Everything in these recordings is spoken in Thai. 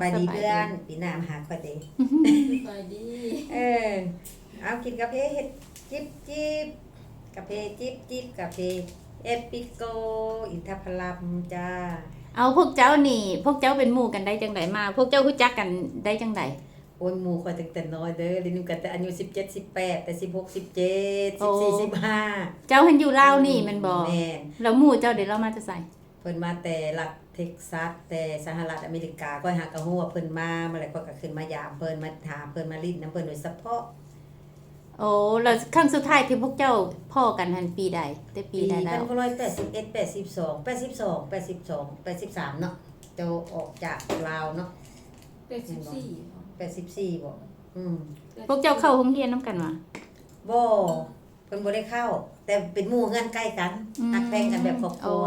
บายดีเพื่อนปีหน้ามาหาข้อยเด้ไปดีเออเอากินกาแฟเฮ็ดจิบจิบกาแฟจิบจิบกาแฟเอปิโก อินทผลัมจ้า เอาพวกเจ้านี่ พวกเจ้าเป็นหมู่กันได้จังไดมา พวกเจ้ารู้จักกันได้จังไดโอ้ยหมู่ข้อยตั้งแต่น้อยเด้อเรียนกันแต่อายุ17 18แต่16 17โอ้14 15เจ้าหันอยู่ลาวนี่แมันบ่แม่นแล้วหมู่เจ้าเดี๋ยวเรามาจะใส่เพิ่นมาแต่รัฐ เท็กซัสแต่สหรัฐอเมริกาก็หากะฮู้ว่าเพิ่นมาเมื่อไหร่ก็ก็ขึ้นมายามเพิ่นมาถามเพิ่นมาลิ้นน้ำเพิ่นโดยเฉพาะโอ้แล้วครั้งสุดท้ายที่พวกเจ้าพ่อกันหันปีใดได้ปีปีใดแล้พันวเก้าร้อยแปดสิบเอ็ดแปดสิบสองแปดสิบสองแปดสิบสองแปดสิบสามเนาะเจะออกจากลาวเนาะเป็ดสิบสี่แปดสิบสี่บ่อืม พวกเจ้าเข้าโรงเรียนนํกันวะ บ่เพิ่นบ่ได้เข้า แต่เป็นหมู่เฮือนใกล้กันฮักแพงกันแบบครอบคโอ้รัว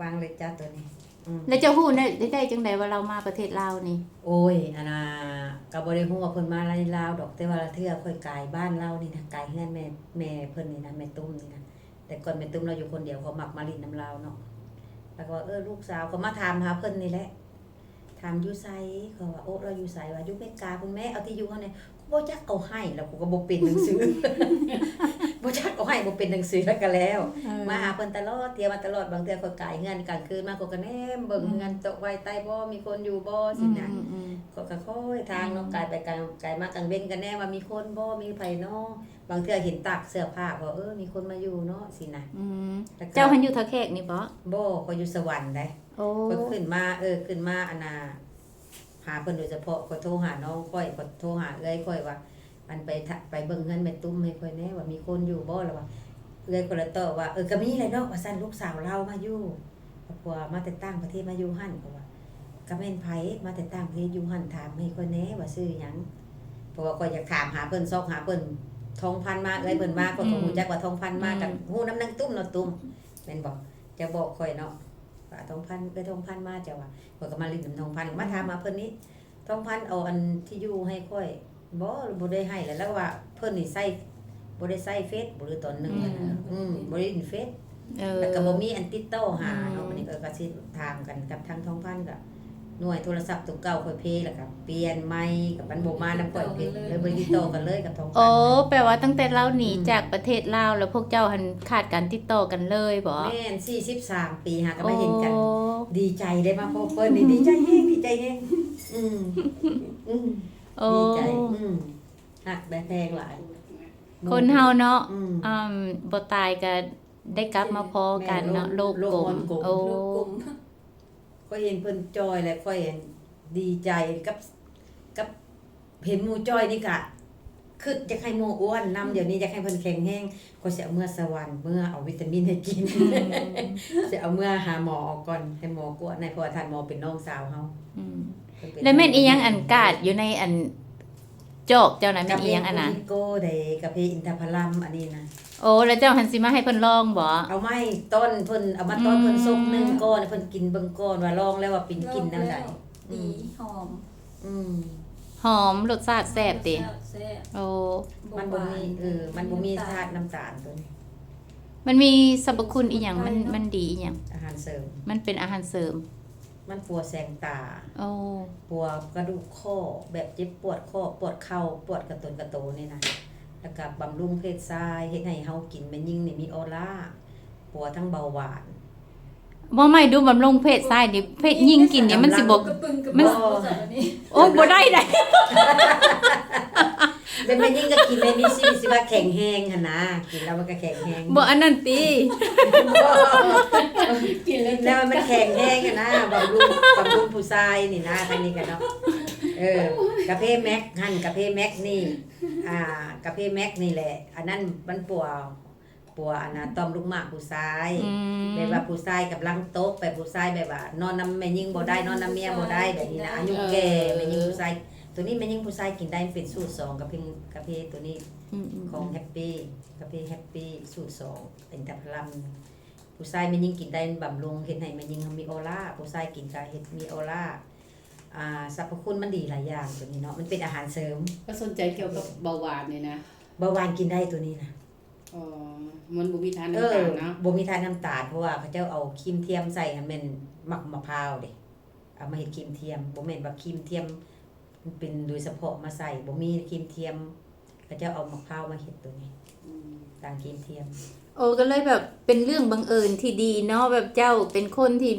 วางเลยจ้าตัวนี้อืม แล้วเจ้าฮู้ได้ได้จังไดว่าเรามาประเทศลาวนี่ โอ้ยอันน่ะก็บ่ได้ฮู้ว่าเพิ่นมาลาวลาวดอกแต่ว่าละเทื่อค่อยกายบ้านเรานี่นะกายเฮือนแม่แม่เพิ่นนี่นะแม่ตุ้มนี่นะแต่ก่อนแม่ตุ้มเราอยู่คนเดียวเขามักมาลินน้ำลาวเนาะแล้วก็ว่าเออลูกสาวก็มาถามหาเพิ่นนี่แหละถามอยู่ไสเขาว่าโอ้เราอยู่ไสว่าอยู่เมกาคุณแม่เอาที่อยู่เขาเนี่ยกูบ่จักเอาให้แล้วกูก็บ่เป็นหนังสือ บ่จักเอาให้บ่เป็นหนังสือแล้วก็แล้ว มาหาเพิ่นตลอดเที่ยวมาตลอดบางเทื่อก็กายเงินกลางคืนมาก็ก็แนมเบิ่งเงินตกไว้ใต้บ่มีคนอยู่บ่สินะอืมอืมก็ก็ค่อยทางเนาะกายไปกลางกายมากลางเว้นกันแน่ว่ามีคนบ่มีไผเนาะบางเทื่อเห็นตากเสื้อผ้าก็เออมีคนมาอยู่เนาะสินะอืมแล้วก็เจ้าหันอยู่ทะแขกนี่บ่บ่ก็อยู่สวรรค์ได้โอ้ก็ขึ้นมาเออขึ้นมาอันน่ะหาเพิ่นโดยเฉพาะก็โทรหาน้องค่อยก็โทรหาเอ้อยค่อยว่า อันไปทะไปเบิ่งเงินแม่ตุ้มให้ค่อยแน่ว่ามีคนอยู่บ่แล้วว่าเอ้อยก็เลยตอบว่าเออก็มีแหละเนาะว่าซั่นลูกสาวเรามาอยู่เพราะว่ามาแต่ต่างประเทศมาอยู่หั่นก็ว่าก็แม่นไผมาแต่ต่างประเทศอยู่หั่นถามให้ค่อยแน่ว่าชื่อหยังเพราะว่าก็อยากถามหาเพิ่นซอกหาเพิ่นทองพันมาเอ้ยเพิ่นมาก็คงรู้จักว่าทองพันมากับฮู้น้ำนางตุ้มเนาะตุ้มแม่นบ่จะบอกค่อยเนาะว่าทองพันเอ้ยทองพันมาจ้ะว่าข่อยก็มาลิ้นน้ำทองพันมาถามมาเพิ่นนี้ทองพันเอาอันที่อยู่ให้ค่อย บ่บ่ได้ให้แล้วแล้วว่าเพิ่นนี่ใส่บ่ได้ใส่เฟซบ่หรือตอนหนึงอะนะอืมบ่ได้เล่นเฟซเออ แล้วก็บ่มีอันติดต่อหาอืมเนาะมันนี่ก็ก็สิถามกันกับทางทองพันก็หน่วยโทรศัพท์ตัวเก่าค่อยเพแล้วก็เปลี่ยนใหม่กับมันบ่มานำค่อยเพเลยบ่ได้ติดต่อกันเลยกับทองพันโอ้แปลว่าตั้งแต่เราหนีอืมจากประเทศลาวแล้วพวกเจ้าหันขาดการติดต่อกันเลยบ่แม่น43 ปีหาก็มาเห็นกัน โอ้ดีใจได้มาพบเพิ่นนี่ดีใจแฮงดีใจแฮงอืมอืม โอ้ดีใจอืมหักแบแพงหลายคนเฮาเนาะอืม อืมบ่ตายก็ได้กลับมาพอกันเนาะแม่โลกโลกลกมมนกลมโอ้ ลูกกลุ่มก็เห็นเพิ่นจอยแล้วก็เห็นดีใจกับกับเห็นหมูจอยนี่กะคือจะให้หมูอ้วนนำเดี๋ยวนี้จะให้เพิ่นแข็งแห้งก็สิเอาเมื่อสวรรค์เมื่อเอาวิตามินให้กินสิเอาเมื่อหาหมอก่อนให้หมอกวดในเพราะว่าท่านหมอเป็นน้องสาวเฮาอืมเพิ่นเป็ แล้วแม่นอีหยังอันกาดอยู่ในอันจอกเจ้าน่ะแม่กับนอีหยังอันน่ะโกเดกับเพอินทผลัมอันนี้นะโอ้แล้วเจ้าหันสิมาให้เพิ่นลองบ่เอาไม้ต้นเพิ่นเอามาต้นอืมเพิ่นซุกหนึงก้อนเพิ่นกินเบิ่งก้อนว่าลองแล้วว่าเป็นกินแนวใดดีหอม อืมหอมรสชาติแซ่บติแซ่บโอ้มันบ่มีเออมันบ่มีธาตุน้ำตาลตัวนี้มันมีสรรพคุณอีหยังมันมันดีอีหยังอาหารเสริม มันเป็นอาหารเสริม มันปัวแสงตาโอ้ปัวกระดูกข้อแบบเจ็บปวดข้อปวดเข่าปวดกระตุนกระโตนี่นะแล้วก็บำรุงเพศชายเฮ็ดให้เฮากินแม่ยิ่งนี่มีออร่าปัวทั้งเบาหวานบ่ไม่ดูบำรุงเพศชายนี่เพศหญิงกินเนี่ยมันสิบ่กระปึงกระมัปึนงใส่อันนี้โอ้บ่ได้ได้ เป็นแม่ยิ่งก็กินได้มีชีวิตชีวาแข็งแรงหั่นนะกินแล้วมันก็แข็งแรงบ่อันนั้นติกินแล้วแล้วมันแข็งแห้งอะนะบำรุงบำรุงผู้ชายนี่นะทางนี้กันเนาะเออกาเพแม็กหั่นกาเพแม็กนี่ อ่ากาเพแม็กนี่แหละ อันนั้นมันปัวปัวอันนะต้อมลูกหมากผู้ชาย อืมแบบว่าผู้ชายกับลังโต๊ะไปผู้ชายแบบว่านอนน้ำแม่ยิงบ่ได้นอนน้ำเมียบ่ได้แบบนี้นะอายุแก่แม่ยิงผู้ชาย ตัวนี้แม่ยิงผู้ชายกินได้เป็นสูตรสองกับเพลงกาเพตัวนี้อืมอืมของแฮปปี้กาแฟแฮปปี้สูตรสองเป็นแต่พลัมผู้ชายมันยิ่งกินได้บำรุงเห็นไหนมันยิ่งมีออร่าผู้ชายกินก็เห็ดมีออร่าอ่าสรรพคุณมันดีหลายอย่างตัวนี้เนาะมันเป็นอาหารเสริม ก็สนใจเกี่ยวกับเบาหวานนี่นะเบาหวานกินได้ตัวนี้นะอ๋อมันบ่มีทานเอน้ำอตาลเนาะบ่มีทานน้ำตาลเพราะว่าเขาเจ้าเอาครีมเทียมใส่ให้มันหมักมะพร้าวเด้เอาเอามาเฮ็ดครีมเทียมบ่แม่นว่าครีมเทียม มันเป็นโดยเฉพาะมาใส่บ่มีครีมเทียมก็จะเอามะพร้าวมาเห็ดตัวนี้ต่างครีมเทียม โอ้ก็เลยแบบเป็นเรื่องบังเอิญที่ดีเนาะแบบเจ้าเป็นคนที่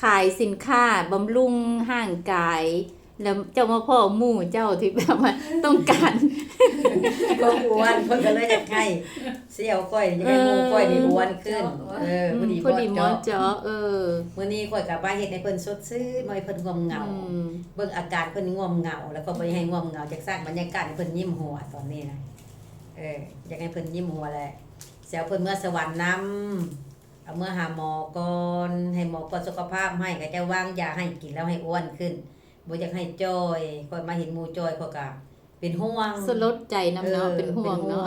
ขายสินค้าบำรุงห่างกาย แล้วเจ้ามาพ่อหมู่เจ้าที่แบบว่าต้องการก็อ้วนเพิ่นก็เลยอยากให้เสี่ยวก้อยอยากให้หมูก้อยนี่อ้วนขึ้นเออพอดีพอดีหหมมออเจาะเออมื้อนี้ก้อยก็บ่าเฮ็ดให้เพิ่นสดชื่นบ่ให้เพิ่นง่วงเหงาอืมเบิ่งอาการเพิ่นง่วงเหงาแล้วก็บ่ให้ง่วงเหงาจากสร้างบรรยากาศให้เพิ่นยิ้มหัวตอนนี้นะเอออยากให้เพิ่นยิ้มหัวแหละเสียวเพิ่นเมื่อสวรรค์นํเอาเมื่อหาหมอก่อนให้หมอกดสุขภาพให้ก็จะวางยาให้กินแล้วให้อ้วนขึ้น บ่อยากให้จอยค่อยมาเห็นหมู่จอยเขาก็เป็นห่วงสลดใจน้ำเนาะออเป็นห่วงเนาะ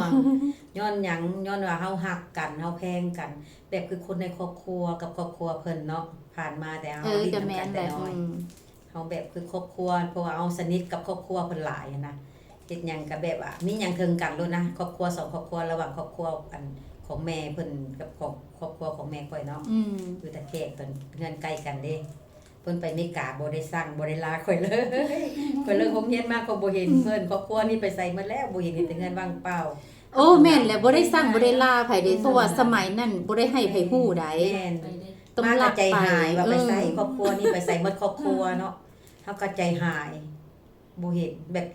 ย้อนหยังย้อนว่าเฮาฮักกันเฮาแพงกัน แบบคือคนในครอบครัวกับครอบครัวเพิ่นเนาะผ่านมาแต่เฮาเออดิ้นจะนำแม่กันนแหแต่ละน้อยอืมเฮาแบบคือครอบครัวเพราะว่าเฮาสนิทกับครอบครัวเพิ่นหลายอะนะเฮ็ดหยังก็แบบว่ามีหยังเทิงกันโลดนะครอบครัวสองครอบครัวระหว่างครอบครัวอันของแม่เพิ่นกับของครอบครัวของแม่ข่อยเนาะอืมอยู่ตะแคกเพิ่นเงินใกล้กันเด้เพิ่นไปอเมริกาบ่ได้สั่งบ่ได้ลาข่อยเลยข่อยเลิกโรงเรียนมาก็บ่เห็นเพิ่นครอบครัวนี่ไปใส่หมดแล้วบ่เห็นเห็นแต่เงินว่างเปล่า โอ้แม่นแหละบ่ได้สร้างบ่ได้ล่าไผเด้เพราะว่าสมัยนั้นบ่ได้ให้ไผฮู้ใดแม่นไปได้ต้องมารักกใจไปหายว่าไปใส่เออครอบครัวนี่ไปใส่หมดครอบครัวเนาะเฮาก็ใจหายบ่เห็นแบบ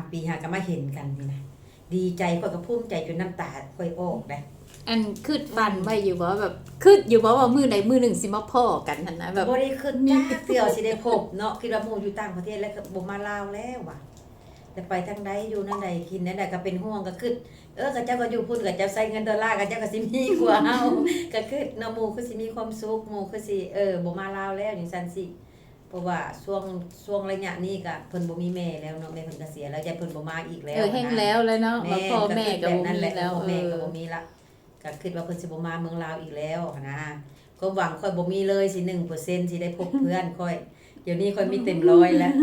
43ปีหาก็มาเห็นกันนี่นะดีใจข่อยก็ภูมิใจจนน้ำตาข่อยออกได้ อันคืดฟันไว้อยู่บ่แบบคืดอยู่บ่ว่ามื้อใดมื้อหนึ่งสิมาพ้อกันหั่นนะแบบบ่ได้ขึ้นจักเทื่อสิได้พบเนาะคิดว่าหมู่อยู่ต่างประเทศแล้วก็บ่มาลาวแล้วว่ะแต่ไปทางใดอยู่นั่นใดกินนั่นใดก็เป็นห่วงก็คิดเออก็เจ้าก็อยู่พุ่นก็เจ้าใส่เงินดอลลาร์ก็เจ้าก็สิมีกว่าเฮาก็คือเนาะหมู่คือสิมีความสุขหมู่คือสิเออบ่มาลาวแล้วจังซั่นสิเพราะว่าช่วงช่วงระยะนี้ก็เพิ่นบ่มีแม่แล้วเนาะแม่เพิ่นก็เสียแล้วยายเพิ่นบ่มาอีกแล้วเออแห้งแล้วเลยเนาะแม่ว่าพ่อแม่ก็บ่นั่นมีแหละแล้วพ่อเอแม่อก็บ่มีละ ก็คิดว่าเพิ่นสิบ่มาเมืองลาวอีกแล้วนะก็หวังค่อยบ่มีเลยสิ1%สิได้พบเพื่อนค่อยเดี๋ยวนี้ค่อยมีเต็มร้อยแล้ว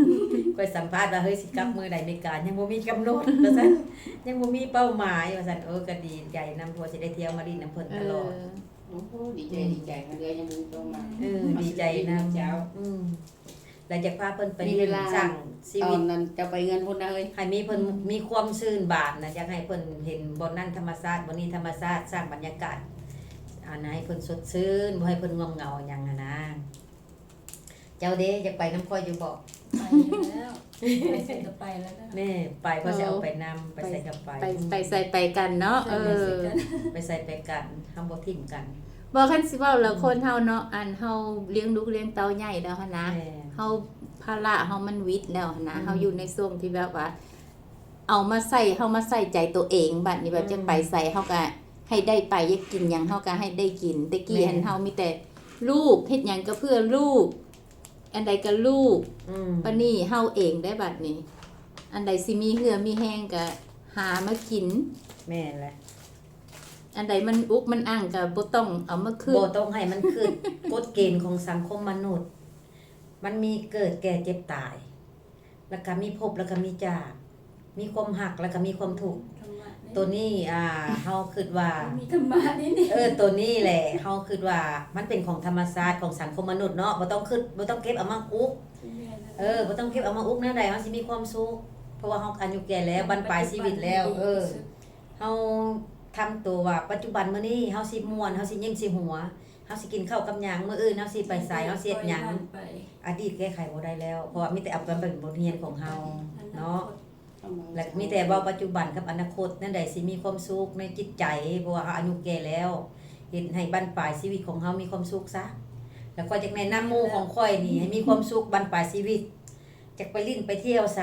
ค่อยสัมภาษณ์ว่าเฮ้ยสิกลับมื้อใดในการยังบ่มีกำหนดว่าซั่นยังบ่มีเป้าหมายว่าซั่นเออก็ดีใจนำพัวสิได้เที่ยวมาดินน้ำเพิ่นเอตลออดโอ้โหดีใจดีใจค่ะเดือนยังบ่ต้องมาเออดีใจนำเจ้าอืม แล้วจะพาเพิ่นไปมีเวลา สร้างชีตอวิต นนั้นจะไปเงินพุ่นนะเอ้ย ให้มีเพิ่นมีความชื่นบานนะอยากให้เพิ่นเห็นบนนั้นธรรมชาติบนนี้ธรรมชาติสร้างบรรยากาศอันนะให้เพิ่นสดชื่นบ่ให้เพิ่นงมเหงาหยังอะนะ เจ้าเด้อยากไปน้ำค่อยอยู่บ่ไปแล้วไปเสร็จก็ไปแล้วก็แม่ไปเพราะสิเอาไปนำไปใส่กับไป ไปไปใส่ไปกันเนาะเออ ไปใส่ไปกันทำบ่ทิ่มกัน บ่คันสิเว้าแล้วคนเฮาเนาะอันเฮาเลี้ยงลูกเลี้ยงเต้าใหญ่แล้วหันนะแม่เฮาภาระเฮามันวิทย์แล้วหั้นนะอืมเฮาอยู่ในช่วงที่แบบว่า เอามาใส่เฮามาใส่ใจตัวเองบัดนี้แบบอืมจะไปใส่เฮาก็ให้ได้ไปอยากกินหยังเฮาก็ให้ได้กินแต่กี้แม่หันเฮามีแต่ลูกเฮ็ดหยังก็เพื่อลูก อันใดก็ลูกอืมปานนี้เฮาเองได้บัดนี้ อันใดสิมีเหือมีแห้งก็หามากิน แม่นแหละ อันใดมันอุกมันอ่างก็บ่ต้องเอามาคืบ่นต้องให้มันคือกฎเกณฑ์ของสังคมมนุษย์ มันมีเกิดแก่เจ็บตาย แล้วก็มีพบแล้วก็มีจาก มีความหักแล้วก็มีความทุกข์ธรรมะนี่ตัวนี้อ่าเฮาคิดว่ามีธรรมะนี่นี่เออตัวนี้แหละเฮาคิดว่ามันเป็นของธรรมชาติของสังคมมนุษย์เนาะบ่ต้องคิดบ่ต้องเก็บเอามาอุกเออบ่ต้องเก็บเอามาอุกแนวใดเฮาสิมีความสุขเพราะว่าเฮาอายุแก่แล้วบรรปลายชีวิตแล้ว เออเฮา ทำตัวว่าปัจจุบันมื้อนี้เฮาสิม่วนเฮาสิยิ้มสิหัวเฮาสิกินข้าวกับหยังมื้ออื่นเฮาสิไปไสเฮาสิเฮ็ดหยังไปอดีตแก้ไขบ่ได้แล้ว เพราะว่ามีแต่เอากันเป็นบทเรียนของเฮาเนาะและมีแต่เว้าปัจจุบันกับอนาคตนั่นใดสิมีความสุขในจิตใจเพราะว่าเฮาอายุแก่แล้วเฮ็ดให้บั้นปลายชีวิตของเฮามีความสุขซะแล้วก็อยากแนะนำหมู่ของข่อยนี่ให้มีความสุขบั้นปลายชีวิตจักไปลิ้นไปเที่ยวไส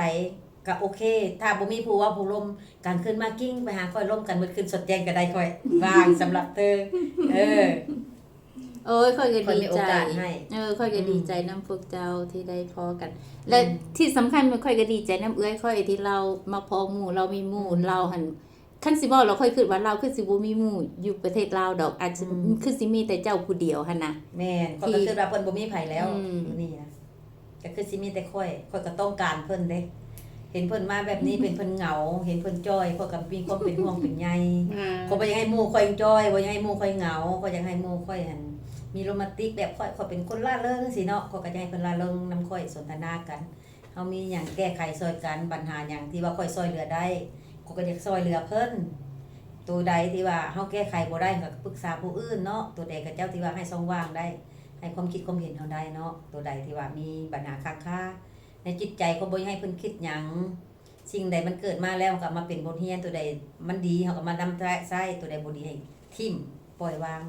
ก็โอเค ถ้าบ่มีผู้เว่าผู้ลมการขึ้นมากิ้งไปหาข่อยร่มกันเบิดขึ้นสดแจ้งก็ได้ข่อยว่างสำหรับเธอ เออ โอ้ยค่อยก็ค่อยดีมีโอใจ กาสให้ เออค่อยก็อืมดีใจน้ำพวกเจ้าที่ได้พอกัน และอืมที่สำคัญมันค่อยก็ดีใจน้ำเอื้อยค่อยที่เรามาพอหมู่เรามีหมู่อืมเราหันคันสิบอกเราค่อยคิดว่าเราคือสิบ่มีหมู่อยู่ประเทศลาวดอกอาจจะอืม คือสิมีแต่เจ้าผู้เดียวหั่นน่ะแม่นข่อยก็คือว่าเพิ่นบ่มีไผแล้วอืมอยู่นี่นะก็คือสิมีแต่ข่อยข่อยก็ต้องการเพิ่นเด้ เห็นเพิ่นมาแบบนี้เป็นเพิ่นเหงา เห็นเพิ่นจ้อยข่อยก็มีความเป็นห่วงเป็นใยอ่าข่อยบ่อยากให้หมู่ข่อยจ้อยบ่อยากให้หมู่ข่อยเหงาข่อยอยากให้หมู่ข่อยหั่นมีโรแมนติกแบบค่อยค่อยเป็นคนล่าเริงสิเนาะข่อยก็จะให้เพิ่นล่าเริงนำค่อยสนทนากันเฮามีหยังแก้ไขซอยกันปัญหาหยังที่ว่าค่อยซอยเหลือได้ข่อยก็อยากซอยเหลือเพิ่นตัวใดที่ว่าเฮาแก้ไขบ่ได้ก็ปรึกษาผู้อื่นเนาะตัวใดก็เจ้าที่ว่าให้ช่องว่างได้ ให้ความคิดความเห็นเฮาได้เนาะตัวใดที่ว่ามีปัญหาค้างคา ในจิตใจก็บ่ให้เพิ่นคิดหยังสิ่งใดมันเกิดมาแล้วก็เอามาเป็นบทเรียนตัวใดมันดีเฮาก็มานำใช้ตัวใดบ่ดีให้ทิ่มปล่อยวาง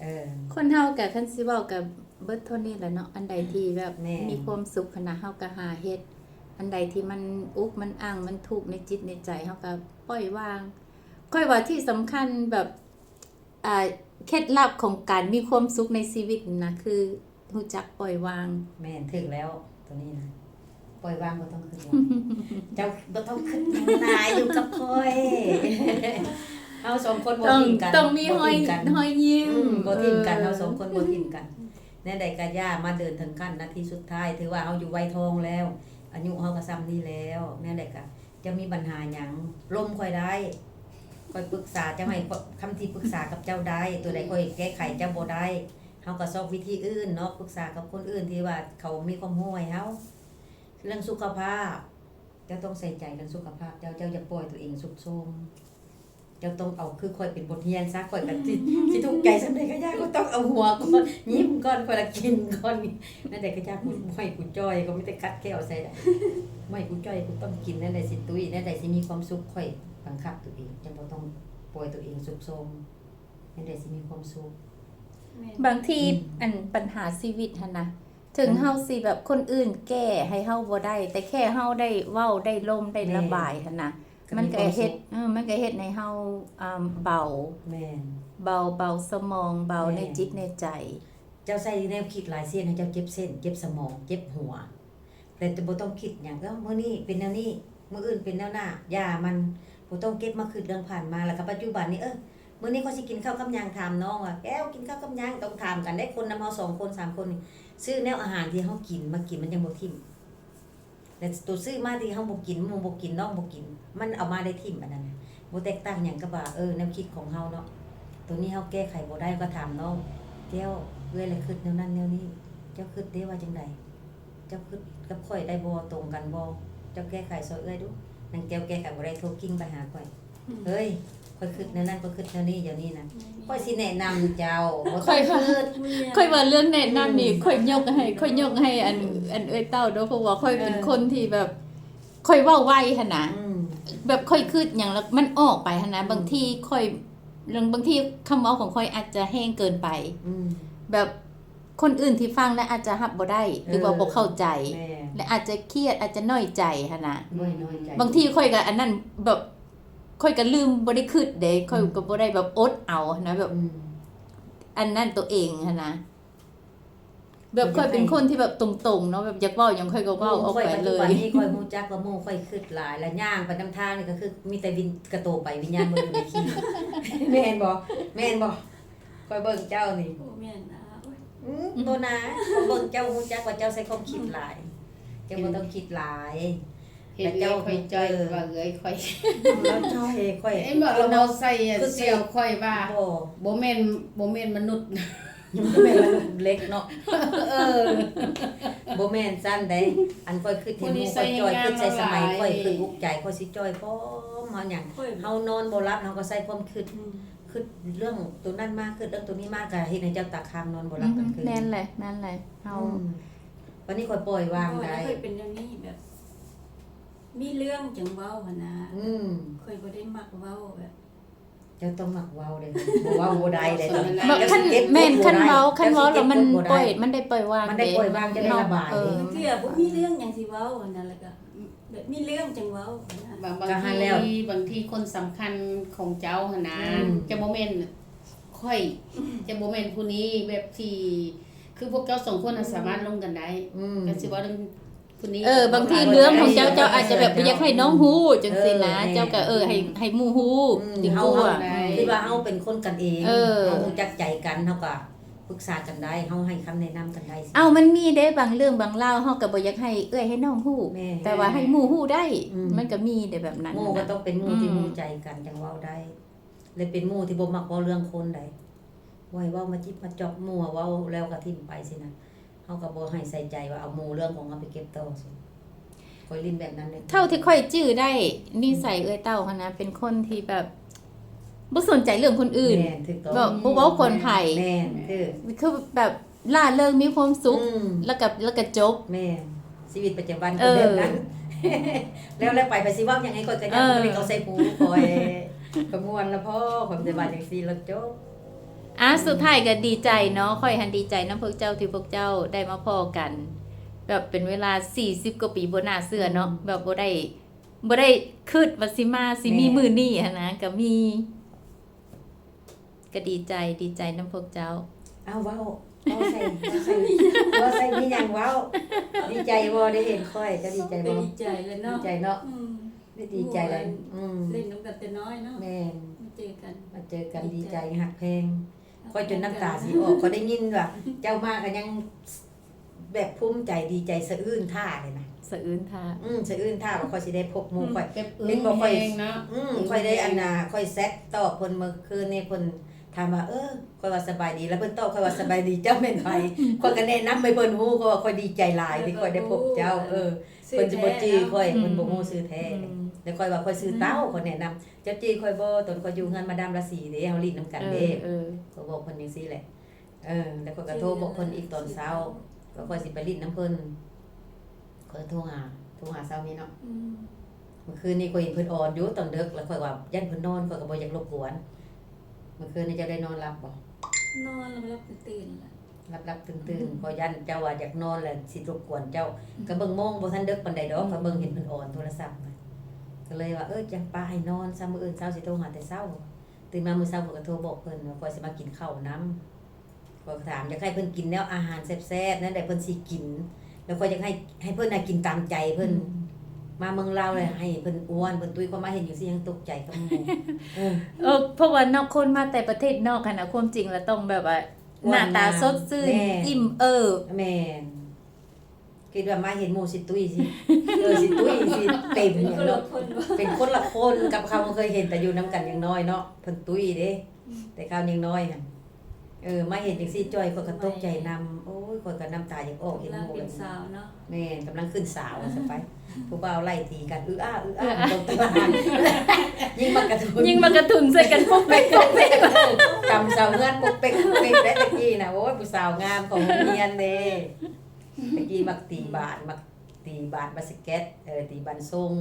เออ คนเฮากับคันสิเว้ากับเบิดเท่านี้แหละเนาะอันใดที่แบบแม่มีความสุขขณะเฮาก็หาเฮ็ดอันใดที่มันอุกมันอังมันทุกข์ในจิตในใจเฮาก็ปล่อยวาง ค่อยว่าที่สำคัญแบบอ่าเคล็ดลับของการมีความสุขในชีวิตนะคือรู้จักปล่อยวาง แม่นถึงแล้วตัวนี้นะ ปล่อยวางบ่ต้องขึ้นหรอกเจ้าบ่ต้องขึ้นยังนายอยู่กับคอยเฮาสองคนบ่ต้องทิ้งกันต้องมีบ่หอยทิ้งกันหอยยิ้มอืมบ่ทิ้งกันออเฮาสองคนบ่ทิ้งกันแน่ใดก็ย่ามาเดินถึงขั้นนาทีสุดท้าย ถือว่าเฮาอยู่วัยทองแล้วอายุเฮาก็ซ้ำนี้แล้วแน่ใดก็จะมีปัญหาหยังล้มค่อยได้ค่อยปรึกษาเจ้าให้คำที่ปรึกษากับเจ้าได้ ตัวใดค่อยแก้ไขเจ้าบ่ได้เฮาก็ซอกวิธีอื่นเนาะปรึกษากับคนอื่นที่ว่าเขามีความรู้ให้เฮา เรื่องสุขภาพ เจ้าต้องใส่ใจเรื่องสุขภาพ เจ้าเจ้าอย่าปล่อยตัวเองสุกโทมเจ้าต้องเอาคือคอยเป็นบทเรียนซะคอยแบบที่ที่ทุกใจสำเร็จก็ยากก็ต้องเอาหัวก่อนยิ้มก่อนคอยละกินก่อนนั่นแต่ก็ยากกูไม่กูจ้อยก็ไม่ได้คัดแก้วใส่ได้ไม่กูจ้อยกูต้องกินนั่นแต่สิตุ้ยนั่นแต่สิมีความสุขคอยบังคับตัวเองจังบ่ต้องปล่อยตัวเองสุกโทมนั่นแต่สิมีความสุขบางทีอันปัญหาชีวิตหั่นนะ ถึงอืมเฮาสิแบบคนอื่นแก้ให้เฮาบ่ได้ แต่แค่เฮาได้เว้าได้ลมได้แม่ระบายหั่นนะมันก็เฮ็ดเออมันก็เฮ็ดให้เฮาอ่าเบาแม่นเบาเบาสมองเบาแม่ในจิตในใจ เจ้าใส่แนวคิดหลายเส้นให้เจ้าเจ็บเส้น เจ็บสมองเจ็บหัว แต่จะบ่ต้องคิดอย่างเออมื้อนี้เป็นแนวนี้มื้ออื่นเป็นแนวหน้าอย่ามันบ่ต้องเก็บมาคิดเรื่องผ่านมาแล้วก็ปัจจุบันนี้เออมื้อนี้เขาสิกินข้าวกับหยังถามน้องว่าแก้วกินข้าวกับหยังต้องถามกันได้คนนำเฮาสองคนสามคนนี่ ซื้อแนวอาหารที่เฮากินมากินมันยังบ่ทิ่มแต่ตัวซื้อมาที่เฮาบ่กินหมู่บ่กินน้องบ่กิน มันเอามาได้ทิ่มอันนั้นน่ะบ่แตกต่างหยังกับว่าเออแนวคิดของเฮาเนาะตัวนี้เฮาแก้ไขบ่ได้ก็ถามน้องเจ้าเอ้ยอะไรคิดแนวนั้นแนวนี้ เจ้าคิดได้ว่าจังใดเจ้าคิดกับข่อยได้บ่ตรงกันบ่เจ้าแก้ไขซอยเอ้ยดูนางแก้วแก้ไขบ่ได้โทรกิ้งไปหาข่อยเฮ้ย ข่อยคิดแนวนั้นข่อยคิดแนวนี้อย่างนี้นะข่อยสิแนะนำเจ้าบ่ข่ต้ออยงค่ะคิด ค่อยว่าเรื่องแนะนำนี่ค่อยยกให้ค่อยยกให้อันอันเอ้ยเต้าเด้อเพราะว่าค่อยเป็นเออคนที่แบบค่อยเว้าไวหั่นนะอืม แบบค่อยคิดหยังแล้วมันออกไปหั่นนะบางทีค่อยเรื่องบางทีคำเว้าของค่อยอาจจะแห้งเกินไป อืม แบบคนอื่นที่ฟังแล้วอาจจะรับบ่ได้ หรือว่าเออ บ่เข้าใจ แม่และอาจจะเครียดอาจจะน้อยใจหั่นนะบ่ให้น้อยใจบางทีค่อยก็อันนั้นแบบ ค่อยก็ลืมบ่ได้คิดเด้ค่อยก็บ่ได้แบบอดเอาหั้นนะแบบอืมอันนั้นตัวเองหั่นนะแบบค่อยเป็นคนที่แบบตรงๆเนาะแบบอยากเว้าหยังค่อยก็เว้าออกข่อยไปปัจเลจุบันยนี้ข่อยฮู้จักว่าหมู่ข่อยคิดหลายแล้วย่างไปนำทางนี่ก็คือ มีแต่วินกระโตไปวิญญาณบ่อยู่ในที่แม่นบ่แม่นบ่ข่อยเบิ่งเจ้านี่โอ้แม่นนะโอ้ยอืมตัวนะเขาเบิ่งเจ้าฮู้จักว่าเจ้าใช้ความคิดหลายเจ้าบ่ต้องคิดหลาย เห็นเจ้าค่อยจ้อยว่าเอ้ยค่อยแล้วเจ้าเฮค่อยเอ้ยบอกเราเราใส่เสี่ยวค่อยว่าบ่บ่แม่นบ่แม่นมนุษย์ยังบ่แม่นมนุษย์เล็กเนาะเออบ่แม่นซั่นได้อันค่อยคิดเห็นหมู่ค่อยจอยคิดใส่สมัยค่อยคิดอุกใจค่อยสิจอยพร้อมเฮาหยังค่อยเฮานอนบ่หลับเฮาก็ใส่ความคิดอืมคิดเรื่องตัวนั้นมากคิดเรื่องตัวนี้มากก็เฮ็ดให้เจ้าตาค้างนอนบ่หลับกลางคืนแม่นแหละแม่นแหละเฮาอืมวันนี้ค่อยปล่อยวางได้ค่อยเป็นอย่างนี้แบบ มีเรื่องจังเว้าหั่นนะอืมค่อยบ่ได้มักเว้าแบบเจ้าต้องหมักเว้าเลยบ่เว้าบ่ได้เลยตอนนี้แบบคันเจ้าสิเก็บแม่นบ่คันได้เว้าคันเว้าแล้วมันเจ้าสิเก็บบ่ปล่อยได้มันได้ปล่อยวางมันได้ปล่อยวางจะได้ระบายเออเทื่อบ่มีเรื่องหยังสิเว้าหั่นน่ะแล้วก็แบบมีเรื่องจังเว้าหั่นนะบางบางก็หาทีแล้วบางทีคนสำคัญของเจ้าหนนะอืมจะโมเมนค่อย จะโมเมนผู้นี้แบบที่คือพวกเจ้าสองคนน่ะสามารถลงกันได้อืมก็สิว่าเรื่อง ผู้นี้เออบางทีเอาไว้เรื่องของเจ้าไว้เจ้าอาจจะแบบบ่อยากให้น้องฮู้จังซี่นะเออเจ้าก็เออให้ให้หมู่ฮู้อืมดีเฮากว่าเฮาคิดว่าเฮาเป็นคนกันเองเออ เฮารู้จักใจกันเฮาก็ปรึกษากันได้เฮาให้คำแนะนำกันได้สิ เอามันมีเด้บางเรื่องบางเล่าวเฮาก็บ่อยากให้เอื้อยให้น้องฮู้แม่แต่ว่าให้หมู่ฮู้ได้ อืม มันก็มีเด้แบบนั้นหมู่ก็นะ ต้องเป็นหมู่ที่อืมรู้ใจกันจังเว้าได้เลยเป็นหมู่ที่บ่มักเว้าเรื่องคนใดไว้เว้ามาจิบมาจอบหมู่เว้าแล้วก็ทิ่มไปสินะ เฮาก็บ่ให้ใส่ใจว่าเอาหมู่เรื่องของเฮาไปเก็บต่อสิคอยลิ้นแบบนั้นเลยเท่าที่ค่อยจื้อได้นิสัยเอ้ยเต้าหั้นนะ เป็นคนที่แบบบ่สนใจเรื่องคนอื่นแม่นถูกต้องแบบบ่เว้าคนไผแม่นคือคือแบบล่าเริงมีความสุขอืมแล้วก็แล้วก็จบแม่นชีวิตประจำวันเอก็อแบบนั้นแล้วแล้วไปไปสิเว้าหยังไงก็จะยังเออบ่ได้เขาใส่หูคอยขมวนแล้วพ่อความสบายจังซี่แล้วจบ อะสุดท้ายก็ดีใจเนาะค่อยหันดีใจนํพวกเจ้าที่พวกเจ้าได้มาพอกัน แบบเป็นเวลา 40กว่าปีบ่น่าเชื่อเนาะแบบบ่ได้บ่ได้คิดว่าสิมาสิมีมื้อนี้หันนะก็มีก็ดีใจดีใจนํพวกเจ้า เอาเว้าเอาใส่เอาใส่เอาใส่มีหยังเว้าดีใจบ่ได้เห็นค่อยจะดีใจก็บ่ดีใจเลยดีเนาะใจเนาะอืมได้ดีใจเลยอืมเล่นน้ำกันแต่น้อยเนาะแม่นมาเจอกันมาเจอกันดีใจหักเพลง ค่อยจนน้ำตาสิออกก็ได้ยินว่าเจ้ามาก็ยังแบบภูมิใจดีใจสะอื้นท่าเลยนะสะอื้นท่าอืมสะอื้นท่าว่าค่อยสิได้พบหมู่ค่อยเก็บอึ้เห็นงบ่ค่อยแห้งเนาะอืมค่อยได้อันน่ะค่อยแซดตอบเพิ่นเมื่อคืนนี่เพิ่นถามว่าเออค่อยว่าสบายดีแล้วเพิ่นตอบค่อยว่าสบายดีเจ้าแม่นไผค่อยก็แนะนำให้เพิ่นฮู้ก็ว่าค่อยดีใจหลายที่ค่อยได้พบเจ้าเออ เพิ่นสิบ่จื้อค่อยเพิ่นบ่ฮู้ชื่อแท้แล้วค่อยว่าค่อยซื้อเต้าค่อยแนะนำเจ้าจื้อค่อยบ่ตอนค่อยอยู่เฮือนมาดามราศีเด้เฮาลิ้นนํกันเด้เออก็บอกเพิ่นจังซี่แหละเออแล้วก็กระโทรบอกเพิ่นอีกตอนเช้าก็ค่อยสิไปลิ้นน้ำเพิ่นก็โทรหาโทรหาเช้านี้เนาะอืมเมื่อคืนนี้ก็เห็นเพิ่นอ่อนอยู่ตอนดึกแล้วค่อยว่ายันเพิ่นนอนค่อยก็บ่อยากรบกวนเมื่อคืนนี้เจะได้นอนหลับบ่นอนแล้วรับตื่นๆล่ะ หลับหลับตื่นตื่นๆพอยันเจ้าว่าอยากนอนแล้วสิรบกวนเจ้า ก็เบิ่งโมงบ่ทันดึกปานใดดอกก็เบิ่งเห็นเพิ่นอ่อนโทรศัพท์น่ะก็เลยว่าเออจังป้าให้นอนซะมื้ออื่นเช้าสิโทรหาแต่เช้า ตื่นมามื้อเช้าผมก็โทรบอกเพิ่นว่าค่อยสิมากินข้าวนํก็ถามอยากให้เพิ่นกินแนวอาหารแซ่บๆนั่นแหละเพิ่นสิกิน แล้วก็อยากให้ให้เพิ่นน่ะกินตามใจเพิ่นมาเมืองลาวเลยให้เพิ่นอ้วนเพิ่นตุ้ยก็มาเห็นอยู่สิยังตกใจกับหมู่เออเออเพราะว่านอกคนมาแต่ประเทศนอกค่ะนะความจริงแล้วต้องแบบว่าอ้วน หน้าตามาสดชื่นแม่ อิ่มเออแม่นคิดว่ามาเห็นหมู่สิตุ้ยสิเออสิตุ้ยสิเต็มเป็นเนี่ยคนละเนาะคนว่าเป็นคนละคนกับเขาเคยเห็นแต่อยู่นํกันยังน้อยเนาะเพิ่นตุ้ยเด้ แต่เขายังน้อยหั่น เออมาเห็นจังซี่จ้อยข้อยก็ตกใจนำโอ้ยข้อยก็น้ำตาอยากออกเห็นหร่างมู่เป็เลนยสาวเนาะแม่นกำลังขึ้นสาวซะไปผู้บ่าวไล่ตีกันอื้ออ้าอื้ออ้าตกตะวันยิงมากระทุนยิ่งมากระทุนใส่กันปุ๊บไปปุ๊บไปกำเสาเงื่อนปุกเป็กปุกเป็กได้ตะกี้นะโอ้ยผู้สาวงามของโรงเรียนเด้ตะกี้มักตีบาทมักตีบาทบาสเก็ตเออตีบันทรง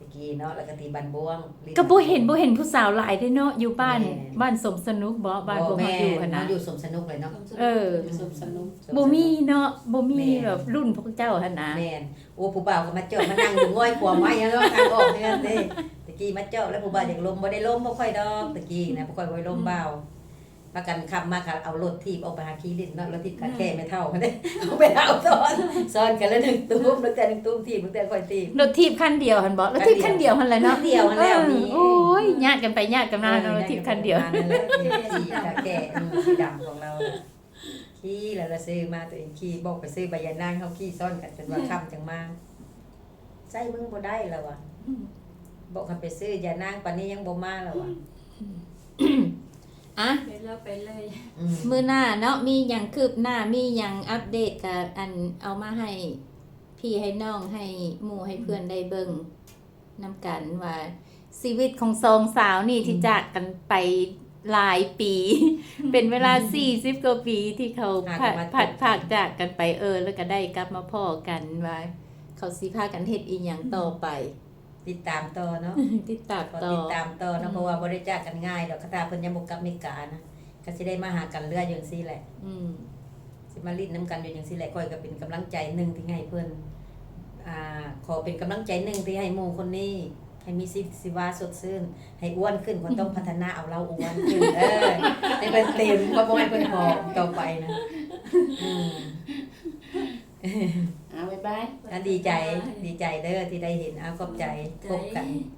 ตะกี้เนาะแล้วก็ตีบันบ่วงลิ้ก็บ่เห็นบ่เห็นผู้สาวหลายเด้อเนาะอยู่บ้านแม่บ้านสมสนุกบ่บ้านพวกแม่เฮาอยู่หั่นนะเฮาอยู่สมสนุกเลยเนาะเออสมสนุกบ่มีเนาะบ่มีแม่แบบรุ่นพวกเจ้าหั่นนะแม่นโอ้ผู้บ่าวก็มาเจาะมานั่งอยู่ง่อยขวาไม้ยังเนาะทางออกเฮือนเด้ตะกี้มาเจาะแล้วผู้บ่าวอยากลมบ่ได้ลมบ่ค่อยดอกตะกี้นะบ่ค่อยบ่ได้ลมบ่าว พากันขับมาค่ะเอารถทีบออกไปหาขี้ดินเนาะรถทีบขาแค่ไม่เท่ากันเด้เอาไปเอาซ้อนซ้อนกันแล้วหนึ่งตุ้มแล้วแต่หนึ่งตุ้มทีบแล้วแต่ค่อยทีบรถทีบคันเดียวหั่นบ่รถทีบคันเดียวหั่นแหละเนาะคันเดียวหั่นแล้วมีเออโอ้ยญาติกันไปญาติกันมาเนาะรถทีบคันเดียวนั่นแหละขี่ขาแก่อืมสีดำของเราขี่แล้วเราซื้อมาตัวเองขี่บอกไปซื้อใบยานางเขาขี่ซ่อนกันจนว่าค่ำจังมาใส่มึงบ่ได้แล้วว่ะบอกให้ไปซื้อยานางปานนี้ยังบ่มาแล้วอะ อะไปแล้วไปเลยอืมมื้อหน้าเนาะมีหยังคืบหน้ามีหยังอัปเดตกับอันเอามาให้ พี่ให้น้องให้หมู่ให้เพื่อนได้เบิ่งนํกันว่าชีวิตของสองสาวนี่ที่จากกันไปหลายปี เป็นเวลา40กว่าปีที่เขาผัดผัดผากจากกันไปเออ แล้วก็ได้กลับมาพ้อกันว่า เขาสิพากันเฮ็ดอีหยังต่อไป ติดตามต่อเนาะติดตามก็ต่อ ติดตามต่ออืเนาะมเพราะว่าบ่ได้จากกันง่ายดอกคาถาเพิ่นยังบ่กลับอเมริกานะก็สิได้มาหากันเรื่อยอย่างซี่แหละอืมสิมาลิ้นน้ำกันอยู่อย่างซี่แหละก้อยก็เป็นกำลังใจหนึ่งที่ให้เพิ่นอ่าขอเป็นกำลังใจหนึ่งที่ให้หมู่คนนี้ ให้มีชีวิตชีวาสดชื่น ให้อ้วนขึ้นคนต้องพัฒนาเอาเราอ้วนขึ้นเออให้เพิ่นเต็มบ่บ่ให้เพิ่นผอมต่อไปนะอืม อ่าบ๊ายบาย อะดีใจดีใจเด้อที่ได้เห็นอ้าวขอบใจพบกัน ใจ